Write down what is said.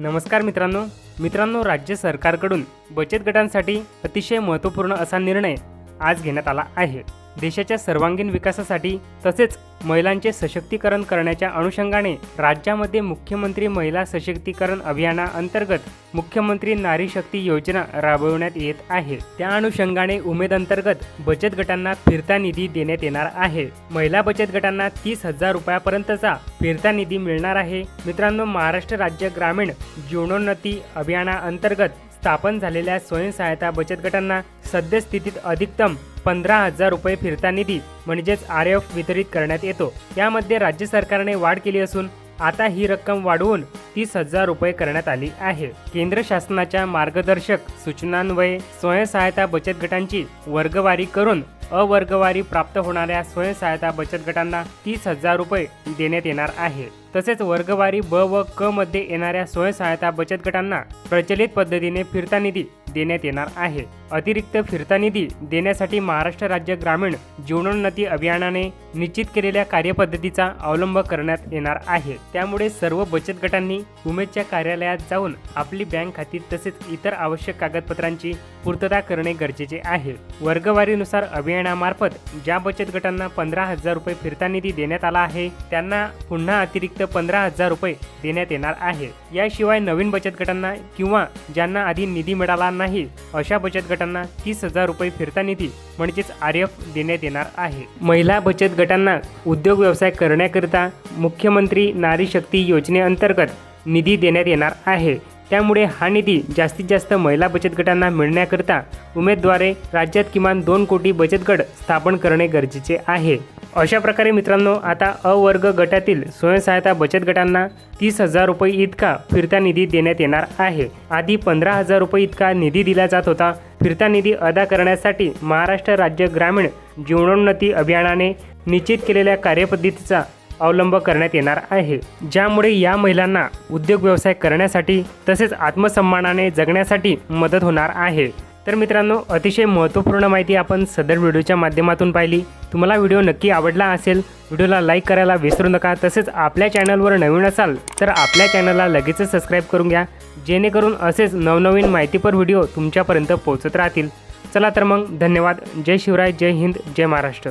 नमस्कार मित्रांनो. मित्रांनो राज्य सरकारकडून बचत गटांसाठी अतिशय महत्त्वपूर्ण असा निर्णय आज घेण्यात आला आहे. देशाच्या सर्वांगीण विकासासाठी तसेच महिलांचे सशक्तीकरण करण्याच्या अनुषंगाने राज्यामध्ये मुख्यमंत्री महिला सशक्तीकरण अभियानाअंतर्गत मुख्यमंत्री नारी शक्ती योजना राबवण्यात येत आहे. त्या अनुषंगाने उमेद अंतर्गत बचत गटांना फिरता निधी देण्यात येणार आहे. महिला बचत गटांना तीस हजार रुपयापर्यंतचा फिरता निधी मिळणार आहे. मित्रांनो महाराष्ट्र राज्य ग्रामीण जीवनोन्नती अभियानाअंतर्गत स्थापन झालेल्या स्वयंसहायता बचत गटांना सद्यस्थितीत अधिकतम पंधरा हजार रुपये फिरता निधी म्हणजेच आर एफ वितरित करण्यात येतो. यामध्ये राज्य सरकारने वाढ केली असून आता ही रक्कम वाढवून तीस हजार रुपये करण्यात आली आहे. केंद्र शासनाच्या मार्गदर्शक सूचनान्वये स्वयंसहायता बचत गटांची वर्गवारी करून अवर्गवारी प्राप्त होणाऱ्या स्वयंसहायता बचत गटांना तीस हजार रुपये देण्यात येणार आहे. तसेच वर्गवारी ब व क मध्ये येणाऱ्या स्वयंसहायता बचत गटांना प्रचलित पद्धतीने फिरता निधी देण्यात येणार आहे. अतिरिक्त फिरता निधी देण्यासाठी महाराष्ट्र राज्य ग्रामीण जीवनोन्नती अभियानाने निश्चित केलेल्या कार्यपद्धतीचा अवलंब करण्यात येणार आहे. त्यामुळे सर्व बचत गटांनी उमेदच्या कार्यालयात जाऊन आपली बँक खाती तसेच इतर आवश्यक कागदपत्रांची पूर्तता करणे गरजेचे आहे. वर्गवारीनुसार अभियानामार्फत ज्या बचत गटांना पंधरा हजार रुपये फिरता निधी देण्यात आला आहे त्यांना पुन्हा अतिरिक्त पंधरा हजार रुपये देण्यात येणार आहे. याशिवाय नवीन बचत गटांना किंवा ज्यांना आधी निधी मिळाला नाही अशा बचत गट गटांना तीस हजार रुपये फिरता निधी म्हणजेच आर एफ देण्यात येणार आहे. महिला बचत गटांना उद्योग व्यवसाय करण्याकरिता मुख्यमंत्री नारी शक्ती योजनेअंतर्गत निधी देण्यात येणार आहे. त्यामुळे हा निधी जास्तीत जास्त महिला बचत गटांना मिळण्याकरिता उमेदद्वारे राज्यात किमान दोन कोटी बचत गट स्थापन करणे गरजेचे आहे. अशा प्रकारे मित्रांनो आता अवर्ग गटातील स्वयंसहायता बचत गटांना तीस हजार रुपये इतका फिरता निधी देण्यात येणार आहे. आधी पंधरा हजार रुपये इतका निधी दिला जात होता. फिरता निधी अदा करण्यासाठी महाराष्ट्र राज्य ग्रामीण जीवनोन्नती अभियानाने निश्चित केलेल्या कार्यपद्धतीचा अवलंब करण्यात येणार आहे. ज्यामुळे या महिलांना उद्योग व्यवसाय करण्यासाठी तसेच आत्मसन्मानाने जगण्यासाठी मदत होणार आहे. तर मित्रांनो अतिशय महत्त्वपूर्ण माहिती आपण सदर व्हिडिओच्या माध्यमातून पाहिली. तुम्हाला व्हिडिओ नक्की आवडला असेल व्हिडिओला लाईक करायला विसरू नका. तसेच आपल्या चॅनलवर नवीन असाल तर आपल्या चॅनलला लगेचच सबस्क्राईब करून घ्या. जेणेकरून असेच नवनवीन माहितीपर व्हिडिओ तुमच्यापर्यंत पोहोचत राहतील. चला तर मग धन्यवाद. जय शिवराय जय हिंद जय महाराष्ट्र.